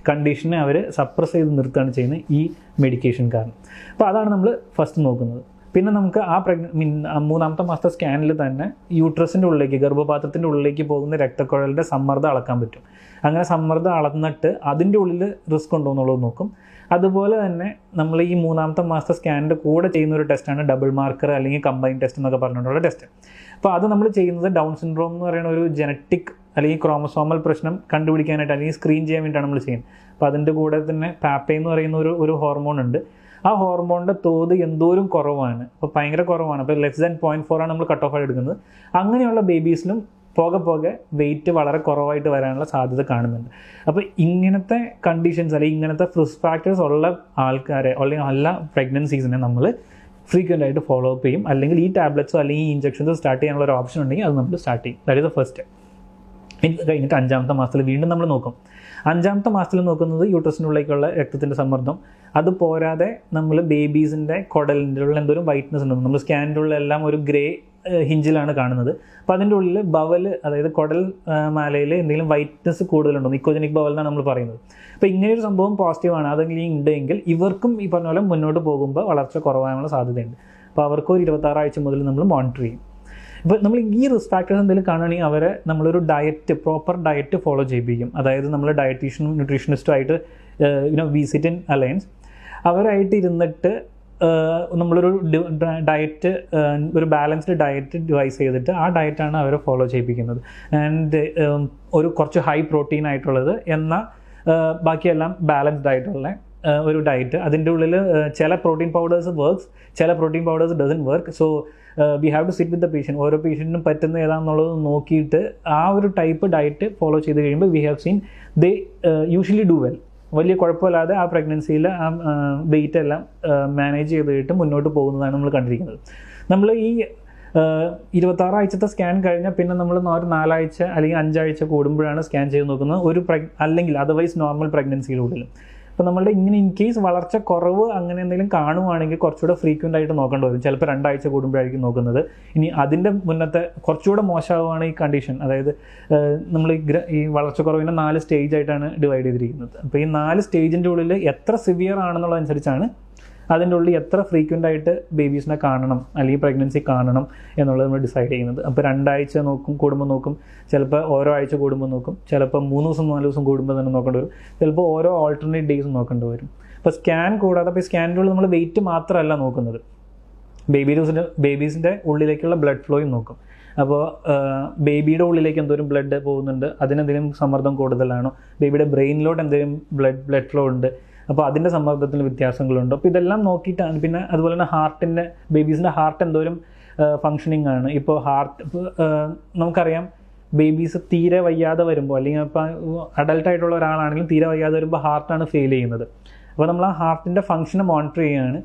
കണ്ടീഷനെ അവർ സപ്രസ് ചെയ്ത് നിർത്തുകയാണ് ചെയ്യുന്നത് ഈ മെഡിക്കേഷൻ കാരണം. അപ്പോൾ അതാണ് നമ്മൾ ഫസ്റ്റ് നോക്കുന്നത്. പിന്നെ നമുക്ക് ആ പ്രഗ്ന മീൻ മൂന്നാമത്തെ മാസത്തെ സ്കാനിൽ തന്നെ യൂട്രസിന്റെ ഉള്ളിലേക്ക് ഗർഭപാത്രത്തിന്റെ ഉള്ളിലേക്ക് പോകുന്ന രക്തക്കുഴലിന്റെ സമ്മർദ്ദം അളക്കാൻ പറ്റും. അങ്ങനെ സമ്മർദ്ദം അളന്നിട്ട് അതിന്റെ ഉള്ളിൽ റിസ്ക് ഉണ്ടോ എന്നുള്ളത് നോക്കും. അതുപോലെ തന്നെ നമ്മൾ ഈ മൂന്നാമത്തെ മാസത്തെ സ്കാനിന്റെ കൂടെ ചെയ്യുന്ന ഒരു ടെസ്റ്റാണ് ഡബിൾ മാർക്കർ അല്ലെങ്കിൽ കമ്പൈൻ ടെസ്റ്റ് എന്നൊക്കെ പറഞ്ഞിട്ടുള്ള ടെസ്റ്റ്. അപ്പോൾ അത് നമ്മൾ ചെയ്യുന്നത് ഡൗൺ സിൻഡ്രോം എന്ന് പറയുന്ന ഒരു ജനറ്റിക് അല്ലെങ്കിൽ ക്രോമസോമൽ പ്രശ്നം കണ്ടുപിടിക്കാനായിട്ട് അല്ലെങ്കിൽ സ്ക്രീൻ ചെയ്യാൻ വേണ്ടിയിട്ടാണ് നമ്മൾ ചെയ്യുന്നത്. അപ്പോൾ അതിന്റെ കൂടെ തന്നെ പാപ്പേ എന്ന് പറയുന്ന ഒരു ഒരു ഹോർമോൺ ഉണ്ട്. ആ ഹോർമോണിന്റെ തോത് എന്തോരം കുറവാണ്. അപ്പോൾ ഭയങ്കര കുറവാണ്. അപ്പോൾ ലെസ് ദാൻ പോയിന്റ് ഫോർ ആണ് നമ്മൾ കട്ട് ഓഫ് ആയി എടുക്കുന്നത്. അങ്ങനെയുള്ള ബേബീസിലും പോകെ പോകെ വെയിറ്റ് വളരെ കുറവായിട്ട് വരാനുള്ള സാധ്യത കാണുന്നുണ്ട്. അപ്പോൾ ഇങ്ങനത്തെ കണ്ടീഷൻസ് അല്ലെങ്കിൽ ഇങ്ങനത്തെ ഫ്രിസ് ഫാക്ടേഴ്സ് ഉള്ള ആൾക്കാരെ അല്ലെങ്കിൽ എല്ലാ പ്രഗ്നൻസീസിനെ നമ്മൾ ഫ്രീക്വന്റ് ആയിട്ട് ഫോളോ അപ്പ് ചെയ്യും. അല്ലെങ്കിൽ ഈ ടാബ്ലറ്റ്സോ അല്ലെങ്കിൽ ഈ ഇഞ്ചക്ഷൻസോ സ്റ്റാർട്ട് ചെയ്യാനുള്ള ഒരു ഓപ്ഷൻ ഉണ്ടെങ്കിൽ അത് നമ്മൾ സ്റ്റാർട്ട് ചെയ്യും. ദാറ്റ് ഇസ് ദ ഫസ്റ്റ് ഇത് കഴിഞ്ഞിട്ട് അഞ്ചാമത്തെ മാസത്തിൽ വീണ്ടും നമ്മൾ നോക്കും. അഞ്ചാമത്തെ മാസത്തിൽ നോക്കുന്നത് യൂട്രസിനുള്ളിലേക്കുള്ള രക്തത്തിന്റെ സമ്മർദ്ദം. അത് പോരാതെ നമ്മൾ ബേബീസിന്റെ കുടലിന്റെ ഉള്ള എന്തോരം വൈറ്റ്നസ് ഉണ്ട് നമ്മൾ സ്കാനിന്റെ ഉള്ള എല്ലാം ഒരു ഗ്രേ ഹിഞ്ചിലാണ് കാണുന്നത്. അപ്പോൾ അതിന്റെ ഉള്ളിൽ ബവൽ അതായത് കുടൽ മാലയിൽ എന്തെങ്കിലും വൈറ്റ്നസ് കൂടുതലുണ്ടോ? നിക്കോജനിക് ബവൽ എന്നാണ് നമ്മൾ പറയുന്നത്. അപ്പോൾ ഇങ്ങനെ ഒരു സംഭവം പോസിറ്റീവാണ് അതെങ്കിലും ഉണ്ടെങ്കിൽ ഇവർക്കും ഈ പറഞ്ഞ പോലെ മുന്നോട്ട് പോകുമ്പോൾ വളർച്ച കുറവാനുള്ള സാധ്യതയുണ്ട്. അപ്പോൾ അവർക്ക് ഒരു ഇരുപത്താറാഴ്ച മുതൽ നമ്മൾ മോണിറ്റർ ചെയ്യും. ഇപ്പോൾ നമ്മൾ ഈ റിസ്ക് ഫാക്ടേഴ്സ് എന്തെങ്കിലും കാണുകയാണെങ്കിൽ അവരെ നമ്മളൊരു ഡയറ്റ് പ്രോപ്പർ ഡയറ്റ് ഫോളോ ചെയ്യിപ്പിക്കും. അതായത് നമ്മൾ ഡയറ്റീഷ്യനും ന്യൂട്രീഷനിസ്റ്റും ആയിട്ട് യുനോ വിസിറ്റ് ഇൻ അലയൻസ് അവരായിട്ട് ഇരുന്നിട്ട് നമ്മളൊരു ഡയറ്റ് ഒരു ബാലൻസ്ഡ് ഡയറ്റ് ഡിവൈസ് ചെയ്തിട്ട് ആ ഡയറ്റാണ് അവരെ ഫോളോ ചെയ്യിപ്പിക്കുന്നത്. ആൻഡ് ഒരു കുറച്ച് ഹൈ പ്രോട്ടീൻ ആയിട്ടുള്ളത് എന്നാൽ ഏഹ്, ബാക്കിയെല്ലാം ബാലൻസ്ഡ് ആയിട്ടുള്ള ഒരു ഡയറ്റ് അതിന്റെ ഉള്ളിൽ ചില പ്രോട്ടീൻ പൗഡേഴ്സ് വർക്ക്സ് ചില protein powders doesn't work so we have to sit with the patient ഓരോ പേഷ്യന്റിനും പറ്റുന്ന ഏതാണെന്നുള്ളത് നോക്കിയിട്ട് ആ ഒരു ടൈപ്പ് ഡയറ്റ് ഫോളോ ചെയ്ത് കഴിയുമ്പോൾ we have seen they usually do well വലിയ കുഴപ്പമില്ലാതെ ആ പ്രഗ്നൻസിയിൽ ആ വെയിറ്റ് എല്ലാം മാനേജ് ചെയ്തിട്ട് മുന്നോട്ട് പോകുന്നതാണ് നമ്മൾ കണ്ടിരിക്കുന്നത്. നമ്മൾ ഈ ഇരുപത്താറാഴ്ചത്തെ സ്കാൻ കഴിഞ്ഞാൽ പിന്നെ നമ്മൾ ഒരു നാലാഴ്ച അല്ലെങ്കിൽ അഞ്ചാഴ്ച കൂടുമ്പോഴാണ് സ്കാൻ ചെയ്ത് നോക്കുന്നത്. ഒരു പ്രഗ് അല്ലെങ്കിൽ അതർവൈസ് നോർമൽ പ്രഗ്നൻസിയിലുള്ളിൽ അപ്പോൾ നമ്മളുടെ ഇങ്ങനെ ഇൻ കേസ് വളർച്ച കുറവ് അങ്ങനെ എന്തെങ്കിലും കാണുവാണെങ്കിൽ കുറച്ചുകൂടെ ഫ്രീക്വന്റ് ആയിട്ട് നോക്കേണ്ടി വരും. ചിലപ്പോൾ രണ്ടാഴ്ച കൂടുമ്പോഴായിരിക്കും നോക്കുന്നത്. ഇനി അതിന്റെ മുന്നത്തെ കുറച്ചുകൂടെ മോശമാവുകയാണ് ഈ കണ്ടീഷൻ അതായത് നമ്മൾ ഈ ഈ വളർച്ചക്കുറവിനെ നാല് സ്റ്റേജ് ആയിട്ടാണ് ഡിവൈഡ് ചെയ്തിരിക്കുന്നത്. അപ്പോൾ ഈ നാല് സ്റ്റേജിന്റെ ഉള്ളിൽ എത്ര സിവിയർ ആണെന്നുള്ളതനുസരിച്ചാണ് അതിന്റെ ഉള്ളിൽ എത്ര ഫ്രീക്വന്റ് ആയിട്ട് ബേബീസിനെ കാണണം അല്ലെങ്കിൽ പ്രഗ്നൻസി കാണണം എന്നുള്ളത് നമ്മൾ ഡിസൈഡ് ചെയ്യുന്നത്. അപ്പോൾ രണ്ടാഴ്ച നോക്കും കൂടുമ്പോൾ നോക്കും ചിലപ്പോൾ ഓരോ ആഴ്ച കൂടുമ്പോൾ നോക്കും ചിലപ്പോൾ മൂന്ന് ദിവസം നാല് ദിവസം കൂടുമ്പോൾ തന്നെ നോക്കേണ്ടി വരും. ചിലപ്പോൾ ഓരോ ഓൾട്ടർനേറ്റ് ഡേയ്സ് നോക്കേണ്ടി വരും. അപ്പോൾ സ്കാൻ കൂടാതെ അപ്പോൾ സ്കാനിന്റെ ഉള്ളിൽ നമ്മൾ വെയിറ്റ് മാത്രമല്ല നോക്കുന്നത്. ബേബി ഡോസിന്റെ ബേബീസിന്റെ ഉള്ളിലേക്കുള്ള ബ്ലഡ് ഫ്ലോയും നോക്കും. അപ്പോൾ ബേബിയുടെ ഉള്ളിലേക്ക് എന്തോരം ബ്ലഡ് പോകുന്നുണ്ട് അതിനെന്തെങ്കിലും സമ്മർദ്ദം കൂടുതലാണോ ബേബിയുടെ ബ്രെയിനിലോട്ട് എന്തെങ്കിലും ബ്ലഡ് ബ്ലഡ് ഫ്ലോ ഉണ്ട് അപ്പോൾ അതിന്റെ സമ്മർദ്ദത്തിൽ വ്യത്യാസങ്ങളുണ്ട്. അപ്പോൾ ഇതെല്ലാം നോക്കിയിട്ടാണ് പിന്നെ അതുപോലെ തന്നെ ഹാർട്ടിന്റെ ബേബീസിന്റെ ഹാർട്ട് എന്തോരം ഫങ്ഷനിങ് ആണ്. ഇപ്പോൾ ഹാർട്ട് നമുക്കറിയാം ബേബീസ് തീരെ വയ്യാതെ വരുമ്പോൾ അല്ലെങ്കിൽ ഇപ്പോൾ അഡൽട്ട് ആയിട്ടുള്ള ഒരാളാണെങ്കിലും തീരെ വയ്യാതെ വരുമ്പോൾ ഹാർട്ടാണ് ഫെയിൽ ചെയ്യുന്നത്. അപ്പോൾ നമ്മൾ ആ ഹാർട്ടിന്റെ ഫങ്ഷനെ മോണിറ്റർ ചെയ്യുകയാണ്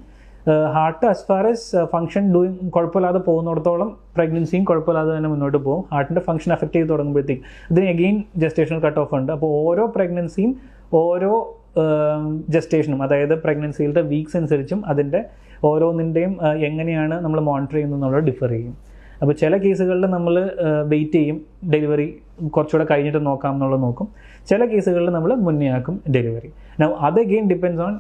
heart as far as function doing കുഴപ്പമില്ലാതെ പോകുന്നിടത്തോളം പ്രഗ്നൻസിയും കുഴപ്പമില്ലാതെ തന്നെ മുന്നോട്ട് പോകും. ഹാർട്ടിന്റെ ഫങ്ഷൻ എഫക്റ്റ് ചെയ്ത് തുടങ്ങുമ്പോഴത്തേക്ക് ഇതിന് എഗെയിൻ ജസ്റ്റേഷണൽ കട്ട് ഓഫ് ഉണ്ട്. അപ്പോൾ ഓരോ പ്രഗ്നൻസിയും ഓരോ ജസ്റ്റേഷനും അതായത് പ്രഗ്നൻസിയിലത്തെ വീക്സ് അനുസരിച്ചും അതിന്റെ ഓരോന്നിന്റെയും എങ്ങനെയാണ് നമ്മൾ മോണിറ്റർ ചെയ്യുന്നത് എന്നുള്ളത് ഡിഫർ ചെയ്യും. അപ്പോൾ ചില കേസുകളിൽ നമ്മൾ വെയിറ്റ് ചെയ്യും ഡെലിവറി കുറച്ചുകൂടെ കഴിഞ്ഞിട്ട് നോക്കാം എന്നുള്ളത് നോക്കും. ചില കേസുകളിൽ നമ്മൾ മുന്നേ ആക്കും ഡെലിവറി അത് അഗെയിൻ ഡിപ്പെൻസ് ഓൺ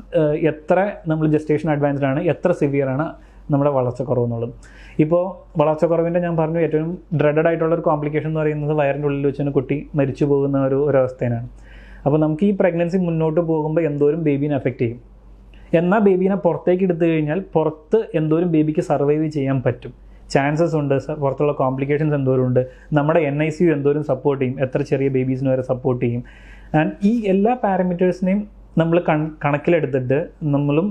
എത്ര നമ്മൾ ജസ്റ്റേഷൻ അഡ്വാൻസ്ഡ് ആണ് എത്ര സിവിയർ ആണ് നമ്മുടെ വളർച്ചക്കുറവ് എന്നുള്ളത് ഇപ്പോൾ വളർച്ചക്കുറവിന്റെ ഞാൻ പറഞ്ഞു ഏറ്റവും ഡ്രെഡഡ് ആയിട്ടുള്ള ഒരു കോംപ്ലിക്കേഷൻ എന്ന് പറയുന്നത് വയറിന്റെ ഉള്ളിൽ വെച്ച് കുട്ടി മരിച്ചു പോകുന്ന ഒരു ഒരവസ്ഥയാണ് അപ്പോൾ നമുക്ക് ഈ പ്രഗ്നൻസി മുന്നോട്ട് പോകുമ്പോൾ എന്തോരം ബേബീനെ എഫക്റ്റ് ചെയ്യും? എന്നാൽ ബേബീനെ പുറത്തേക്ക് എടുത്തു കഴിഞ്ഞാൽ പുറത്ത് എന്തോരം ബേബിക്ക് സർവൈവ് ചെയ്യാൻ പറ്റും? ചാൻസസ് ഉണ്ട് പുറത്തുള്ള കോംപ്ലിക്കേഷൻസ് എന്തോരം ഉണ്ട്? നമ്മുടെ എൻ ഐ സി യു എന്തോരം സപ്പോർട്ട് ചെയ്യും? എത്ര ചെറിയ ബേബീസിന് വരെ സപ്പോർട്ട് ചെയ്യും? ആൻഡ് ഈ എല്ലാ പാരാമീറ്റേഴ്സിനെയും നമ്മൾ കൺ കണക്കിലെടുത്തിട്ട് നമ്മളും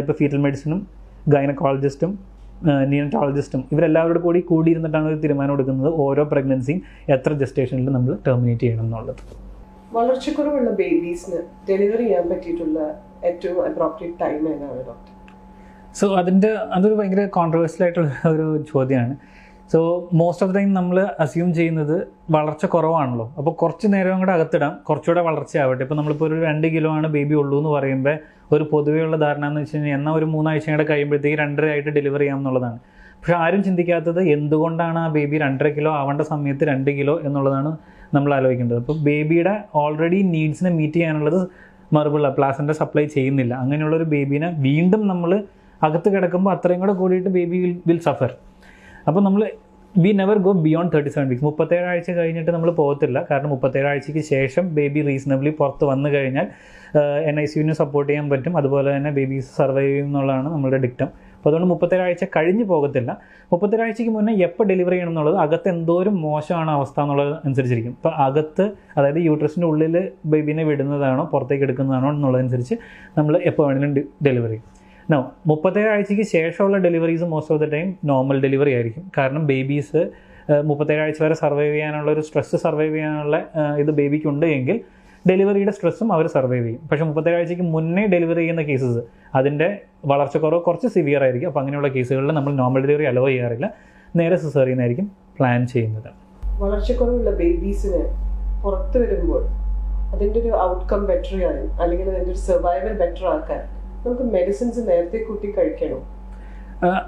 ഇപ്പോൾ ഫീറ്റൽ മെഡിസിനും ഗൈനക്കോളജിസ്റ്റും നിയനറ്റോളജിസ്റ്റും ഇവരെല്ലാവരോടും കൂടി കൂടിയിരുന്നിട്ടാണ് ഒരു തീരുമാനം എടുക്കുന്നത് ഓരോ പ്രഗ്നൻസിയും എത്ര ജസ്റ്റേഷനിൽ നമ്മൾ ടെർമിനേറ്റ് ചെയ്യണം എന്നുള്ളത്. വളർച്ചക്കുറവുള്ള ബേബീസിന് ഡെലിവറി ചെയ്യാൻ പറ്റിയിട്ടുള്ള ഏറ്റവും അപ്രോപ്രിയേറ്റ് ടൈം ഏതാണ് ഡോക്ടർ സോ അതിന്റെ അതൊരു ഭയങ്കര കോൺട്രവേഴ്സ്യൽ ആയിട്ടുള്ള ഒരു ചോദ്യമാണ്. സോ മോസ്റ്റ് ഓഫ് ടൈം നമ്മൾ അസ്യൂം ചെയ്യുന്നത് വളർച്ച കുറവാണല്ലോ അപ്പോൾ കുറച്ച് നേരം കൂടെ അകത്തിടാം. കുറച്ചുകൂടെ വളർച്ചയാവട്ടെ. ഇപ്പോൾ നമ്മളിപ്പോൾ ഒരു രണ്ട് കിലോ ആണ് ബേബി ഉള്ളൂ എന്ന് പറയുമ്പോൾ ഒരു പൊതുവെയുള്ള ധാരണ എന്ന് വെച്ച് കഴിഞ്ഞാൽ എന്നാൽ ഒരു മൂന്നാഴ്ച കൂടെ കഴിയുമ്പോഴത്തേക്ക് രണ്ടര ആയിട്ട് ഡെലിവറി ചെയ്യാം എന്നുള്ളതാണ്. പക്ഷെ ആരും ചിന്തിക്കാത്തത് എന്തുകൊണ്ടാണ് ആ ബേബി രണ്ടര കിലോ ആവേണ്ട സമയത്ത് രണ്ട് കിലോ എന്നുള്ളതാണ് നമ്മൾ ആലോചിക്കേണ്ടത്. അപ്പോൾ ബേബിയുടെ ഓൾറെഡി നീഡ്സിനെ മീറ്റ് ചെയ്യാനുള്ളത് മറുപടിയുള്ള പ്ലാസന്റെ സപ്ലൈ ചെയ്യുന്നില്ല. അങ്ങനെയുള്ള ഒരു ബേബീനെ വീണ്ടും നമ്മൾ അകത്ത് കിടക്കുമ്പോൾ അത്രയും കൂടെ കൂടിയിട്ട് ബേബി വിൽ സഫർ അപ്പോൾ നമ്മൾ we never go beyond thirty seven weeks മുപ്പത്തേഴ് ആഴ്ച കഴിഞ്ഞിട്ട് നമ്മൾ പോകത്തില്ല. കാരണം മുപ്പത്തേഴ് ആഴ്ചയ്ക്ക് ശേഷം ബേബി റീസണബിളി പുറത്ത് വന്നു കഴിഞ്ഞാൽ എൻ ഐ സിയുവിനെ സപ്പോർട്ട് ചെയ്യാൻ പറ്റും. അതുപോലെ തന്നെ ബേബീസ് സർവൈവ് എന്നുള്ളതാണ് നമ്മളുടെ ഡിക്റ്റം അപ്പോൾ അതുകൊണ്ട് മുപ്പത്തേഴ് ആഴ്ച കഴിഞ്ഞ് പോകത്തില്ല. മുപ്പത്തേഴാഴ്ചയ്ക്ക് മുന്നേ എപ്പോൾ ഡെലിവറി ചെയ്യണം എന്നുള്ളത് അകത്ത് എന്തോരം മോശമാണ് അവസ്ഥ എന്നുള്ളത് അനുസരിച്ചിരിക്കും. ഇപ്പോൾ അകത്ത് അതായത് യൂട്രസിന്റെ ഉള്ളിൽ ബേബിനെ വിടുന്നതാണോ പുറത്തേക്ക് എടുക്കുന്നതാണോ എന്നുള്ളതനുസരിച്ച് നമ്മൾ എപ്പോൾ വേണമെങ്കിലും ഡെലിവറി നോ മുപ്പത്തേഴാഴ്ചയ്ക്ക് ശേഷമുള്ള deliveries most of the time normal delivery ആയിരിക്കും. കാരണം ബേബീസ് മുപ്പത്തേഴാഴ്ച വരെ സർവൈവ് ചെയ്യാനുള്ള ഒരു സ്ട്രെസ് സർവൈവ് ചെയ്യാനുള്ള ഇത് ബേബിക്ക് ഉണ്ട് എങ്കിൽ ഡെലിവറിയുടെ സ്ട്രെസ്സും അവർ സർവൈവ് ചെയ്യും. പക്ഷെ മുപ്പത്തേഴ് ആഴ്ചയ്ക്ക് മുന്നേ ഡെലിവറി ചെയ്യുന്ന കേസസ് അതിന്റെ വളർച്ചക്കുറവ് കുറച്ച് സിവിയർ ആയിരിക്കും. അപ്പോൾ അങ്ങനെയുള്ള കേസുകളിൽ നമ്മൾ നോർമൽ ഡെലിവറി അലോ ചെയ്യാറില്ല. നേരെ സിസേറിയനായിരിക്കും പ്ലാൻ ചെയ്യുന്നത്. വളർച്ചക്കുറവുള്ള ബേബീസിന് പുറത്ത് വരുമ്പോൾ അതിന്റെ ഒരു ഔട്ട്കം ബെറ്റർ ആണ്. അല്ലെങ്കിൽ അതിന്റെ ഒരു സർവൈവൽ ബെറ്റർ ആക്കാൻ നമുക്ക് മെഡിസിൻസ് നേരത്തെ കൂട്ടി കഴിക്കണോ.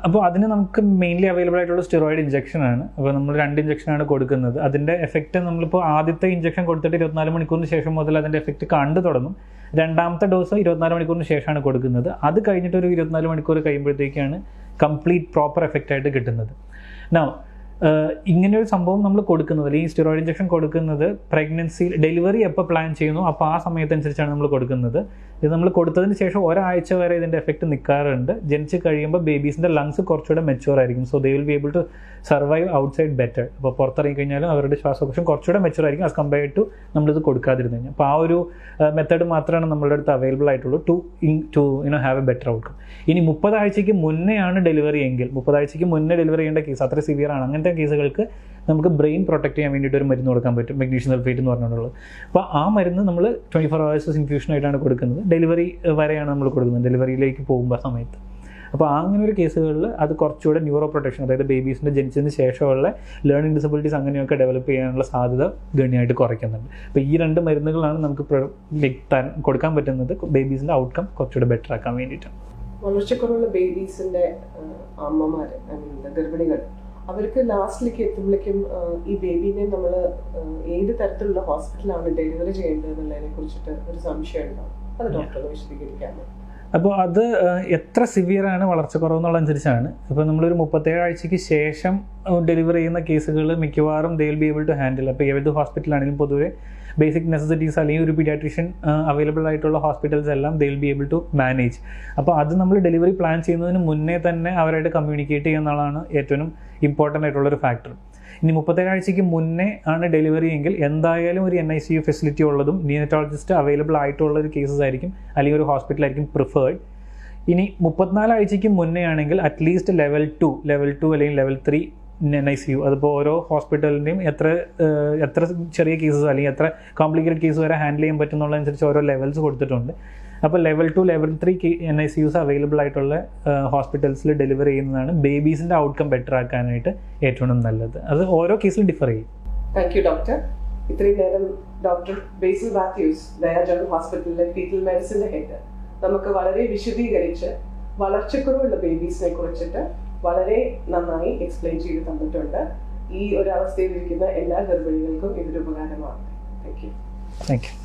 അപ്പോൾ അതിന് നമുക്ക് മെയിൻലി അവൈലബിൾ ആയിട്ടുള്ള സ്റ്റിറോയിഡ് ഇഞ്ചക്ഷൻ ആണ്. അപ്പോൾ നമ്മൾ രണ്ട് ഇഞ്ചക്ഷൻ ആണ് കൊടുക്കുന്നത്. അതിന്റെ എഫക്റ്റ് നമ്മളിപ്പോൾ ആദ്യത്തെ ഇഞ്ചക്ഷൻ കൊടുത്തിട്ട് ഇരുപത്തിനാല് മണിക്കൂറിന് ശേഷം മുതൽ അതിന്റെ എഫക്റ്റ് കണ്ടു തുടങ്ങും. രണ്ടാമത്തെ ഡോസ് ഇരുപത്തിനാല് മണിക്കൂറിന് ശേഷമാണ് കൊടുക്കുന്നത്. അത് കഴിഞ്ഞിട്ട് ഒരു ഇരുപത്തിനാല് മണിക്കൂർ കഴിയുമ്പോഴത്തേക്കാണ് കംപ്ലീറ്റ് പ്രോപ്പർ എഫക്റ്റ് ആയിട്ട് കിട്ടുന്നത്. നോ ഇങ്ങനെ ഒരു സംഭവം നമ്മൾ കൊടുക്കുന്നത്. ഈ സ്റ്റിറോയിഡ് ഇഞ്ചക്ഷൻ കൊടുക്കുന്നത് പ്രഗ്നൻസി ഡെലിവറി എപ്പോൾ പ്ലാൻ ചെയ്യുന്നു അപ്പോൾ ആ സമയത്തനുസരിച്ചാണ് നമ്മൾ കൊടുക്കുന്നത്. ഇത് നമ്മൾ കൊടുത്തതിന് ശേഷം ഒരാഴ്ച വരെ ഇതിന്റെ എഫക്റ്റ് നിൽക്കാറുണ്ട് ജനിച്ച് കഴിയുമ്പോൾ ബേബീസിന്റെ ലങ്സ് കുറച്ചുകൂടെ മെച്ചുവർ ആയിരിക്കും. So they will be able to survive outside better അപ്പോൾ പുറത്തിറങ്ങി കഴിഞ്ഞാലും അവരുടെ ശ്വാസകോശം കുറച്ചുകൂടെ മെച്ചുവർ ആയിരിക്കും ആസ് കമ്പയർഡ് ടു നമ്മളിത് കൊടുക്കാതിരുന്നു കഴിഞ്ഞാൽ. അപ്പോൾ ആ ഒരു മെത്തേഡ് മാത്രമാണ് നമ്മളുടെ അടുത്ത് അവൈലബിൾ ആയിട്ടുള്ളൂ to in to you know have a better outcome ഇനി മുപ്പതാഴ്ചയ്ക്ക് മുന്നേ ആണ് ഡെലിവറി എങ്കിൽ മുപ്പതാഴ്ചയ്ക്ക് മുന്നേ ഡെലിവറി ചെയ്യേണ്ട കേസ് അത്ര സിവിയർ ആണ്. അങ്ങനത്തെ കേസുകൾക്ക് നമുക്ക് ബ്രെയിൻ പ്രൊട്ടക്ട് ചെയ്യാൻ വേണ്ടിയിട്ട് ഒരു മരുന്ന് കൊടുക്കാൻ പറ്റും മെഗ്നീഷ്യം സൾഫേറ്റ് എന്ന് പറഞ്ഞിട്ടുള്ളത്. അപ്പോൾ ആ മരുന്ന് നമ്മൾ ട്വന്റി ഫോർ അവേഴ്സ് ഇൻഫ്യൂഷൻ ആയിട്ടാണ് കൊടുക്കുന്നത്. ഡെലിവറി വരെയാണ് നമ്മൾ കൊടുക്കുന്നത് ഡെലിവറിയിലേക്ക് പോകുമ്പോൾ സമയത്ത്. അപ്പോൾ അങ്ങനെ ഒരു കേസുകളിൽ അത് കുറച്ചുകൂടെ ന്യൂറോ പ്രൊട്ടക്ഷൻ അതായത് ബേബീസിന്റെ ജനിച്ചതിന് ശേഷമുള്ള ലേണിംഗ് ഡിസബിലിറ്റീസ് അങ്ങനെയൊക്കെ ഡെവലപ്പ് ചെയ്യാനുള്ള സാധ്യത ഗണ്യമായിട്ട് കുറയ്ക്കുന്നുണ്ട്. അപ്പോൾ ഈ രണ്ട് മരുന്നുകളാണ് നമുക്ക് തരാൻ- കൊടുക്കാൻ പറ്റുന്നത്. ബേബീസിന്റെ ഔട്ട്കം കുറച്ചുകൂടെ ബെറ്റർ ആക്കാൻ വേണ്ടിയിട്ട്. വളർച്ചക്കുറവുള്ള ബേബീസിന്റെ അമ്മമാർ ഗർഭിണികൾ അവർക്ക് ലാസ്റ്റിലേക്ക് എത്തുമ്പോഴേക്കും ഈ ബേബീനെ നമ്മൾ ഏത് തരത്തിലുള്ള ഹോസ്പിറ്റലാണ് ഡെലിവറി ചെയ്യേണ്ടത് എന്നുള്ളതിനെ കുറിച്ചിട്ട് ഒരു സംശയം ഉണ്ടാവും അത് ഡോക്ടറെ വിശദീകരിക്കാമോ? അപ്പോൾ അത് എത്ര സിവിയറാണ് ആണ് വളർച്ചക്കുറവ് എന്നുള്ളതനുസരിച്ചാണ് ഇപ്പോൾ നമ്മളൊരു മുപ്പത്തേഴ് ആഴ്ചയ്ക്ക് ശേഷം ഡെലിവറി ചെയ്യുന്ന കേസുകൾ മിക്കവാറും they will be able to handle അപ്പോൾ ഏത് ഹോസ്പിറ്റലാണെങ്കിലും പൊതുവെ ബേസിക് നെസസിറ്റീസ് അല്ലെങ്കിൽ ഒരു പീഡിയാട്രീഷ്യൻ അവൈലബിൾ ആയിട്ടുള്ള ഹോസ്പിറ്റൽസ് എല്ലാം they will be able to manage അപ്പോൾ അത് നമ്മൾ ഡെലിവറി പ്ലാൻ ചെയ്യുന്നതിന് മുന്നേ തന്നെ അവരായിട്ട് കമ്മ്യൂണിക്കേറ്റ് ചെയ്യുന്നതാണ് ഏറ്റവും ഇമ്പോർട്ടന്റ് ആയിട്ടുള്ളൊരു ഫാക്ടർ ഇനി മുപ്പത്തേഴ് ആഴ്ചയ്ക്ക് മുന്നേ ആണ് ഡെലിവറി എങ്കിൽ എന്തായാലും ഒരു N I C U facility ഉള്ളതും നിയനറ്റോളജിസ്റ്റ് അവൈലബിൾ ആയിട്ടുള്ള ഒരു കേസസ് ആയിരിക്കും അല്ലെങ്കിൽ ഒരു ഹോസ്പിറ്റലായിരിക്കും പ്രിഫേർഡ് ഇനി മുപ്പത്തിനാല് ആഴ്ചയ്ക്ക് മുന്നേ ആണെങ്കിൽ at least level two level two അല്ലെങ്കിൽ level three N I C U അതിപ്പോൾ ഓരോ ഹോസ്പിറ്റലിന്റെയും എത്ര എത്ര ചെറിയ കേസസ് അല്ലെങ്കിൽ എത്ര കോംപ്ലിക്കേറ്റഡ് കേസ് വരെ ഹാൻഡിൽ ചെയ്യാൻ പറ്റുന്നുള്ളതനുസരിച്ച് ഓരോ ലെവൽസ് കൊടുത്തിട്ടുണ്ട്. അപ്പോൾ level two level three N I C Us available ആയിട്ടുള്ള ഹോസ്പിറ്റൽസിൽ ഡെലിവറി ചെയ്യുന്നതാണ് ബേബീസിന്റെ ഔട്ട്കം ബെറ്റർ ആക്കാനായിട്ട് ഏറ്റവും നല്ലത്. അത് ഓരോ കേസിലും ഡിഫർ ചെയ്യും. താങ്ക് യു ഡോക്ടർ ഇത്രയും നേരം ഡോക്ടർ ബേസിൽ മാത്യൂസ് ദയാ ജനറൽ ഹോസ്പിറ്റലിലെ ഫീറ്റൽ മെഡിസിന്റെ ഹെഡ് നമുക്ക് വളരെ വിശദീകരിച്ച് വളർച്ചക്കുറവുള്ള ബേബീസിനെ കുറിച്ചിട്ട് വളരെ നന്നായി എക്സ്പ്ലെയിൻ ചെയ്ത് തന്നിട്ടുണ്ട്. ഈ ഒരു അവസ്ഥയിൽ ഇരിക്കുന്ന എല്ലാ ഗർഭിണികൾക്കും ഇതൊരു ഉപകാരമാണ്. Thank you thank you